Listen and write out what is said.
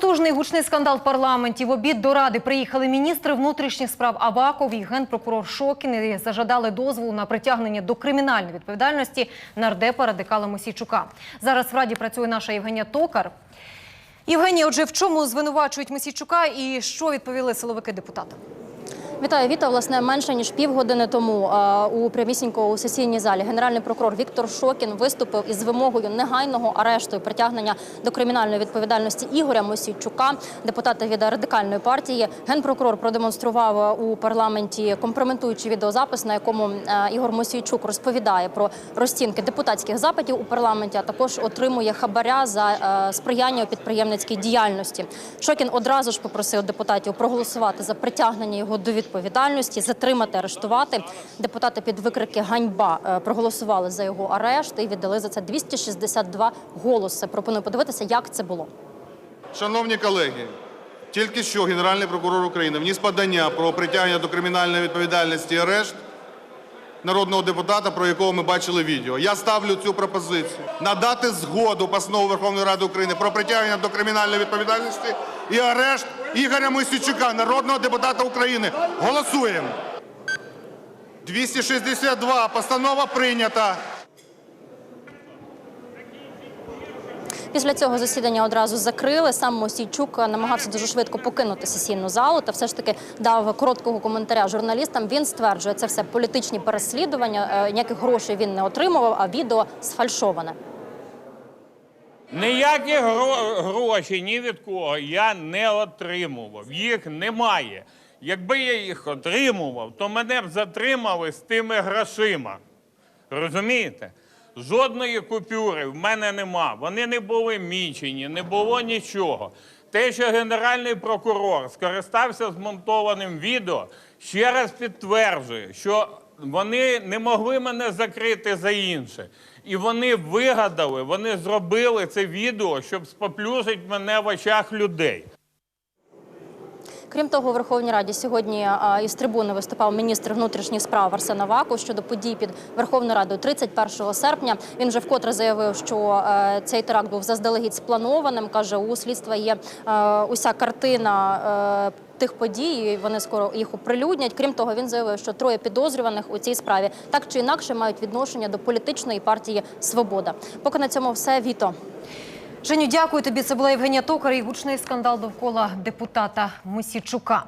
Потужний гучний скандал в парламенті. В обід до ради приїхали міністри внутрішніх справ Аваков і генпрокурор Шокін і зажадали дозволу на притягнення до кримінальної відповідальності нардепа радикала Мосійчука. Зараз в раді працює наша Євгенія Токар. Євгенія, отже, в чому звинувачують Мосійчука і що відповіли силовики депутатам? Вітаю, Віта. Власне, менше ніж півгодини тому у прямісінько сесійній залі генеральний прокурор Віктор Шокін виступив із вимогою негайного арешту і притягнення до кримінальної відповідальності Ігоря Мосійчука, депутата від радикальної партії. Генпрокурор продемонстрував у парламенті компрометуючий відеозапис, на якому Ігор Мосійчук розповідає про розцінки депутатських запитів у парламенті, а також отримує хабаря за сприяння у підприємницькій діяльності. Шокін одразу ж попросив депутатів проголосувати за притягнення його до відповідальності, затримати, арештувати. Депутати під викрики ганьба е, проголосували за його арешт і віддали за це 262 голоси. Пропоную подивитися, як це було. Шановні колеги, тільки що Генеральний прокурор України вніс подання про притягнення до кримінальної відповідальності і арешт народного депутата, про якого ми бачили відео. Я ставлю цю пропозицію надати згоду постанову Верховної Ради України про притягнення до кримінальної відповідальності і арешт Ігоря Мосійчука, народного депутата України. Голосуємо. 262. Постанова прийнята. Після цього засідання одразу закрили. Сам Мосійчук намагався дуже швидко покинути сесійну залу та все ж таки дав короткого коментаря журналістам. Він стверджує, це все політичні переслідування. е, Ніяких грошей він не отримував, а відео сфальшоване. Ніякі гро- гроші ні від кого я не отримував. Їх немає. Якби я їх отримував, то мене б затримали з тими грошима. Розумієте? Жодної купюри в мене нема. Вони не були мічені, не було нічого. Те, що генеральний прокурор скористався змонтованим відео, ще раз підтверджує, що вони не могли мене закрити за інше. І вони вигадали, вони зробили це відео, щоб споплюжити мене в очах людей. Крім того, у Верховній Раді сьогодні із трибуни виступав міністр внутрішніх справ Арсен Аваков щодо подій під Верховною Радою 31 серпня. Він вже вкотре заявив, що цей теракт був заздалегідь спланованим. каже, у слідства є уся картина. Тих подій вони скоро їх оприлюднять. Крім того, він заявив, що троє підозрюваних у цій справі так чи інакше мають відношення до політичної партії Свобода. Поки на цьому все віто. Женю, дякую тобі. Це була Євгенія Токар і гучний скандал довкола депутата Мосійчука.